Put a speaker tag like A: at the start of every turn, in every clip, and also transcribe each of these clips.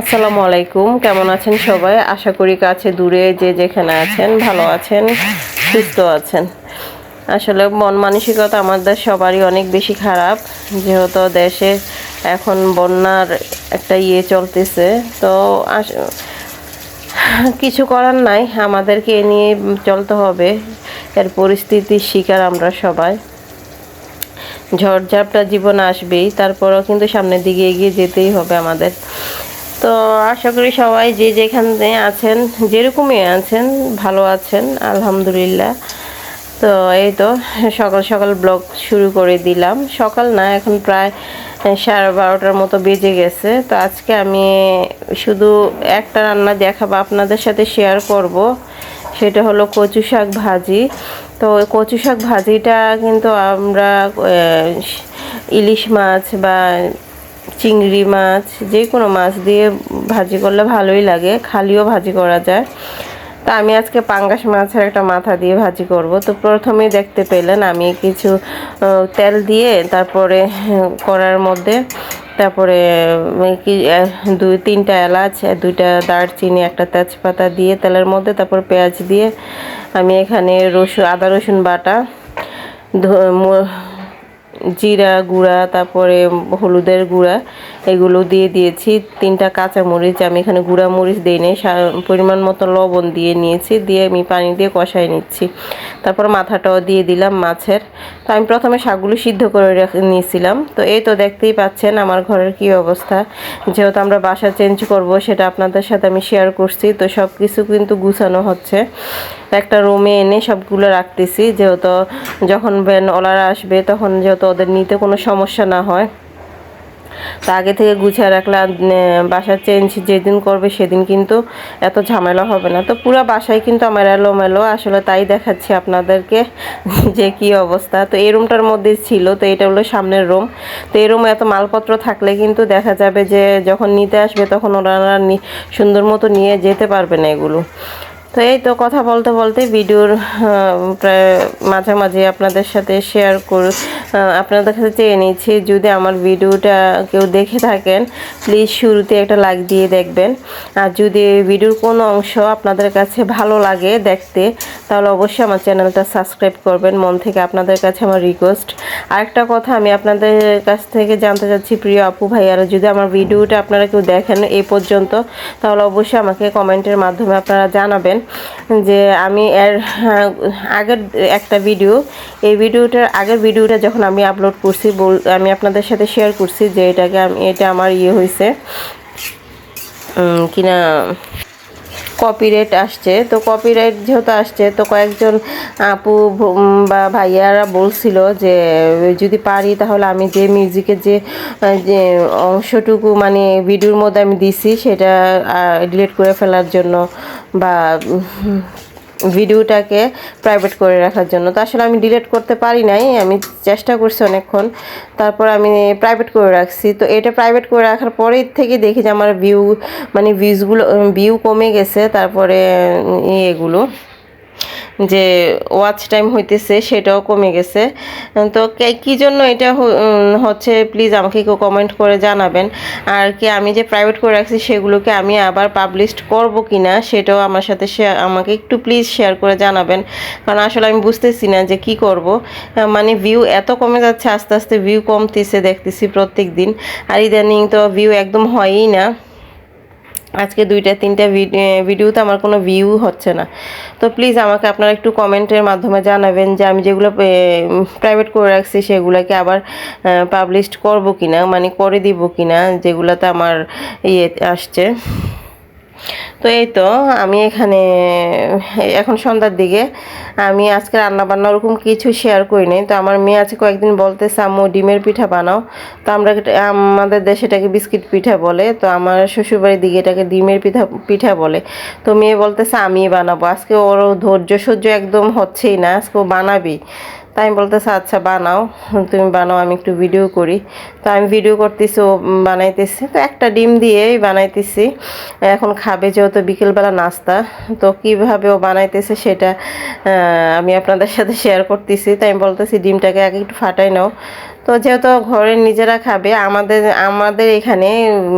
A: আসসালামু আলাইকুম। কেমন আছেন সবাই? আশা করি কাছে দূরে যে যেখানে আছেন, ভালো আছেন, সুস্থ আছেন। আসলে মন মানসিকতা আমাদের সবারই অনেক বেশি খারাপ, যেহেতু দেশে এখন বন্যার একটা ইয়ে চলতেছে। তো কিছু করার নাই, আমাদেরকে এ নিয়ে চলতে হবে। এর পরিস্থিতির শিকার আমরা সবাই। ঝড়ঝাপটা জীবন আসবেই, তারপরেও কিন্তু সামনের দিকে এগিয়ে যেতেই হবে আমাদের। তো আশা করি সবাই যে যেখানে আছেন, যেরকমই আছেন, ভালো আছেন, আলহামদুলিল্লাহ। তো এই তো, সকাল সকাল ব্লগ শুরু করে দিলাম। সকাল না, এখন প্রায় সাড়ে বারোটার মতো বেজে গেছে। তো আজকে আমি শুধু একটা রান্না দেখাবো, আপনাদের সাথে শেয়ার করব। সেটা হলো কচু শাক ভাজি। তো কচু শাক ভাজিটা কিন্তু আমরা ইলিশ মাছ বা চিংড়ি মাছ, যে কোনো মাছ দিয়ে ভাজি করলে ভালোই লাগে, খালিও ভাজি করা যায়। তা আমি আজকে পাঙ্গাস মাছের একটা মাথা দিয়ে ভাজি করব। তো প্রথমেই দেখতে পেলেন আমি কিছু তেল দিয়ে তারপরে করার মধ্যে তারপরে কি দুই, তিনটা এলাচ দুইটা দারচিনি, একটা তেজপাতা দিয়ে তেলের মধ্যে তারপর পেঁয়াজ দিয়ে আমি এখানে রসুন আদা রসুন বাটা জিরা গুঁড়া, তারপরে হলুদের গুঁড়া, এগুলো দিয়ে দিয়েছি। তিনটা কাঁচা মরিচ আমি এখানে গুঁড়া মরিচ দিই নি পরিমাণ মতো লবণ দিয়ে নিয়েছি, দিয়ে আমি পানি দিয়ে কষাই নিচ্ছি। তারপর মাথাটাও দিয়ে দিলাম মাছের। তো আমি প্রথমে শাকগুলো সিদ্ধ করে নিয়েছিলাম। তো এই তো দেখতেই পাচ্ছেন আমার ঘরের কি অবস্থা। যেহেতু আমরা বাসা চেঞ্জ করব, সেটা আপনাদের সাথে আমি শেয়ার করছি। তো সব কিছু কিন্তু গুছানো হচ্ছে। একটা রুমে এনে সবগুলো রাখতেছি। যেহেতু যখন ভ্যান ওলারা আসবে, তখন যেহেতু ওদের নিতে কোনো সমস্যা না হয়। তা আগে থেকে গুছিয়ে রাখলে বাসা চেঞ্জ যেদিন করবে সেদিন কিন্তু এত ঝামেলা হবে না। তো পুরো বাসায় কিন্তু আমার এলোমেলো, আসলে তাই দেখাচ্ছি আপনাদেরকে যে কি অবস্থা। তো এই রুমটার মধ্যে ছিল, তো এটা হলো সামনের রুম তো এই রুমে এত মালপত্র থাকলে কিন্তু দেখা যাবে যে যখন নিতে আসবে তখন ওনারা সুন্দর মতো নিয়ে যেতে পারবে না এগুলো। তো এই তো কথা বলতে বলতে ভিডিওর প্রায় মাঝামাঝি আপনাদের সাথে শেয়ার করু আপনাদের কাছে চেয়ে নিচ্ছি, যদি আমার ভিডিওটা কেউ দেখে থাকেন প্লিজ শুরুতে একটা লাইক দিয়ে দেখবেন। আর যদি ভিডিওর কোনো অংশ আপনাদের কাছে ভালো লাগে দেখতে, তাহলে অবশ্যই আমার চ্যানেলটা সাবস্ক্রাইব করবেন। মন থেকে আপনাদের কাছে আমার রিকোয়েস্ট আরেকটা কথা আমি আপনাদের কাছ থেকে জানতে চাচ্ছি প্রিয় আপু ভাইয়ারা যদি আমার ভিডিওটা আপনারা কেউ দেখেন এই পর্যন্ত তাহলে অবশ্যই আমাকে কমেন্টের মাধ্যমে আপনারা জানাবেন যে আমি এর হ্যাঁ, আগের একটা ভিডিও এই ভিডিওটার আগের ভিডিওটা যখন আমি আপলোড করছি বল- আমি আপনাদের সাথে শেয়ার করছি যে এটাকে আমি এটা আমার ইয়ে হয়েছে কিনা কপিরাইট আসছে। তো কপিরাইট যেহেতু আসছে, তো কয়েকজন আপু বা ভাইয়ারা বলছিল যে, যদি পারি তাহলে আমি যে মিউজিকের যে অংশটুকু মানে ভিডিওর মধ্যে আমি দিছি, সেটা ডিলিট করে ফেলার জন্য বা ভিডিওটাকে প্রাইভেট করে রাখার জন্য। তো আসলে আমি ডিলেট করতে পারি নাই, আমি চেষ্টা করছি অনেকক্ষণ। তারপর আমি প্রাইভেট করে রাখছি। তো এটা প্রাইভেট করে রাখার পরেই থেকে দেখি যে আমার ভিউ মানে ভিউজগুলো ভিউ কমে গেছে। তারপরে ইয়েগুলো। এগুলো যে ওয়াচ টাইম হইতেছে, সেটাও কমে গেছে। তো কে- জন্য এটা হচ্ছে প্লিজ আমাকে কেউ কমেন্ট করে জানাবেন। আর কি আমি যে প্রাইভেট করে রাখছি, সেগুলোকে আমি আবার পাবলিশ করব কি না সেটাও আমার সাথে শেয়ার আমাকে একটু প্লিজ শেয়ার করে জানাবেন। কারণ আসলে আমি বুঝতেছি না যে কি করব। মানে ভিউ এত কমে যাচ্ছে, আস্তে আস্তে ভিউ কমতেছে দেখতেছি প্রত্যেক দিন আর ইদানিং তো ভিউ একদম হয়ই না। আজকে দুইটা, তিনটা ভিডিওতে আমার কোনো ভিউ হচ্ছে না। তো প্লিজ আমাকে আপনারা একটু কমেন্টের মাধ্যমে জানাবেন যে আমি যেগুলো প্রাইভেট করে রাখছি সেগুলোকে আবার পাবলিশ করব কিনা মানে করে দিব কিনা, যেগুলোতে আমার ইয়ে আসছে। তো এই তো, আমি এখানে, এখন সন্ধ্যার দিকে, আমি আজকে রান্না বান্না ওরকম কিছু শেয়ার করি নাই তো আমার মেয়ে আছে কয়েকদিন বলতেছে, আম্মু, ডিমের পিঠা বানাও। তো আমরা আমাদের দেশে এটাকে বিস্কিট পিঠা বলে, তো আমার শ্বশুরবাড়ির দিকে এটাকে ডিমের পিঠা পিঠা বলে। তো মেয়ে বলতেছে আমি বানাবো। আজকে ওর ধৈর্য সহ্য একদম হচ্ছেই না, আজকে ও বানাবি তাই আমি বলতেছে আচ্ছা বানাও, তুমি বানাও, আমি একটু ভিডিও করি। তো আমি ভিডিও করতেছি, ও বানাইতেছি। তো একটা ডিম দিয়েই বানাইতেছি। এখন খাবে যেহেতু বিকেলবেলা নাস্তা, তো কীভাবে ও বানাইতেছে সেটা আমি আপনাদের সাথে শেয়ার করতেছি। তাই আমি বলতেছি, ডিমটাকে আগে একটু ফাটাই নাও। তো যেহেতু ঘরে নিজেরা খাবে, আমাদের আমাদের এখানে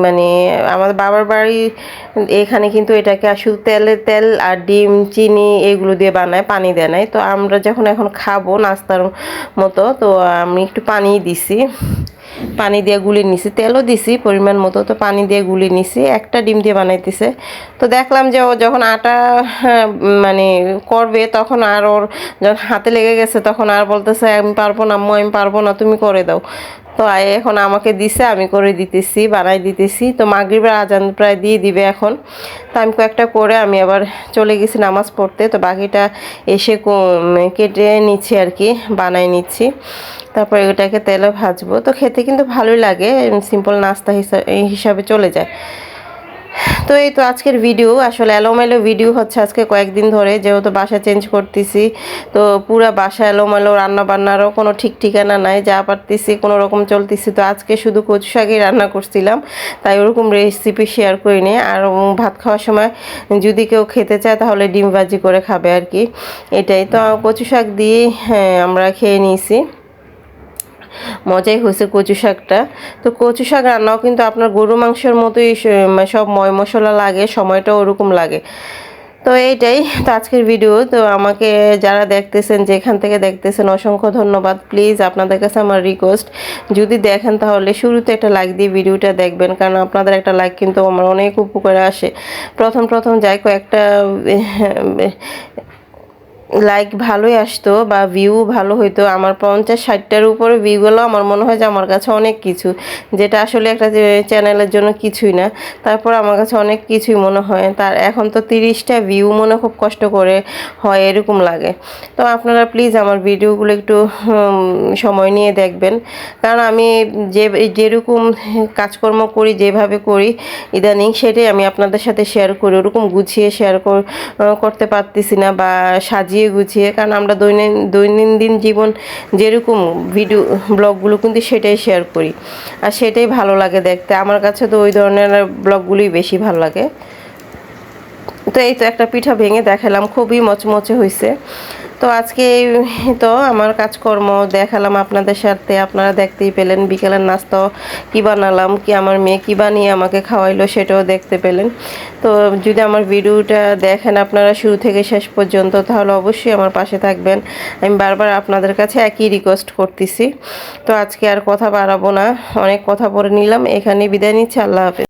A: মানে আমাদের বাবার বাড়ি এখানে কিন্তু এটাকে শুধু তেলে, তেল আর ডিম, চিনি এগুলো দিয়ে বানায়, পানি দেয় নাই। তো আমরা যখন এখন খাব নাস্তার মতো, তো আমি একটু পানি দিছি। পানি দিয়ে গুলি নিছি। তেলও দিছি, পরিমাণ মতো তো পানি দিয়ে গুলি নিছি। একটা ডিম দিয়ে বানাইতেছে। তো দেখলাম যে ও যখন আটা মানে করবে তখন আর ওর যখন হাতে লেগে গেছে তখন আর বলতেছে, আমি পারব না, আম্মু, আমি পারব না, তুমি করে দাও। তো এখন আমাকে দিছে, আমি করে দিতেছি, বানাই দিতেছি। তো মাগরিবের আজান প্রায় দিয়ে দিবে এখন। তো আমি কয়েকটা করে আমি আবার চলে গেছি নামাজ পড়তে। তো বাকিটা এসে কেটে নিচ্ছি আর কি, বানাই নিচ্ছি। তারপরে এটাকে তেলে ভাজবো। তো খেতে কিন্তু ভালোই লাগে, সিম্পল নাস্তা হিসা- হিসাবে চলে যায়। তো এই তো আজকের ভিডিও আসলে এলোমেলো ভিডিও হচ্ছে আজকে কয়েকদিন ধরে, যেহেতু বাসা চেঞ্জ করতেছি, তো পুরা বাসা এলোমেলো রান্না বান্নারও কোনো ঠিক ঠিকানা নাই, যা পারতেছি কোনো রকম চলতেছি। তো আজকে শুধু কচু শাকই রান্না করছিলাম, তাই ওরকম রেসিপি শেয়ার করিনি। আর ভাত খাওয়ার সময় যদি কেউ খেতে চায়, তাহলে ডিম ভাজি করে খাবে আর কি। এটাই তো কচু শাক দিয়ে হ্যাঁ আমরা খেয়ে নিয়েছি। মজাই হয়েছে কচু শাকটা। তো কচু শাক রান্নাও কিন্তু আপনার গরু মাংসের মতোই সব ময় মশলা লাগে সময়টা ওরকম লাগে। তো এইটাই, তো আজকের ভিডিও তো আমাকে যারা দেখতেছেন, যেখান থেকে দেখতেছেন, অসংখ্য ধন্যবাদ। প্লিজ আপনাদের কাছে আমার রিকোয়েস্ট যদি দেখেন, তাহলে শুরুতে একটা লাইক দিয়ে ভিডিওটা দেখবেন। কারণ আপনাদের একটা লাইক কিন্তু আমার অনেক উপকারে আসে। প্রথম প্রথম যাই কয়েকটা লাইক ভালোই আসতো বা ভিউ ভালো হইতো। আমার পঞ্চাশ, ষাটটার উপরে ভিউগুলো আমার মনে হয় যে আমার কাছে অনেক কিছু, যেটা আসলে একটা চ্যানেলের জন্য কিছুই না। তারপর আমার কাছে অনেক কিছুই মনে হয়। তার এখন তো তিরিশটা ভিউ মনে খুব কষ্ট করে হয়, এরকম লাগে। তো আপনারা প্লিজ আমার ভিডিওগুলো একটু সময় নিয়ে দেখবেন। কারণ আমি যে, যেরকম কাজকর্ম করি, যেভাবে করি, ইদানিং সেটাই আমি আপনাদের সাথে শেয়ার করি। ওরকম গুছিয়ে শেয়ার করতে পারতেছি না বা সাজিয়ে গুছিয়ে, কারণ আমরা দৈনন্দিন জীবন যেরকম ভিডিও ব্লগগুলো কিন্তু সেটাই শেয়ার করি। আর সেটাই ভালো লাগে দেখতে। আমার কাছে তো ওই ধরনের ব্লগগুলোই বেশি ভালো লাগে। তো এই তো একটা পিঠা ভেঙে দেখালাম, খুবই মচমচে হয়েছে তো আজকে তো আমার কাজকর্ম দেখালাম আপনাদের সাথে। আপনারা দেখতেই পেলেন বিকেলের নাস্তা কী বানালাম, কি আমার মেয়ে কী বানিয়ে আমাকে খাওয়াইলো সেটাও দেখতে পেলেন। তো যদি আমার ভিডিওটা দেখেন আপনারা শুরু থেকে শেষ পর্যন্ত, তাহলে অবশ্যই আমার পাশে থাকবেন। আমি বারবার আপনাদের কাছে একই রিকোয়েস্ট করতেছি। তো আজকে আর কথা বাড়াবো না। অনেক কথা বলে নিলাম। এখানে বিদায় নিচ্ছি। আল্লাহ হাফেজ।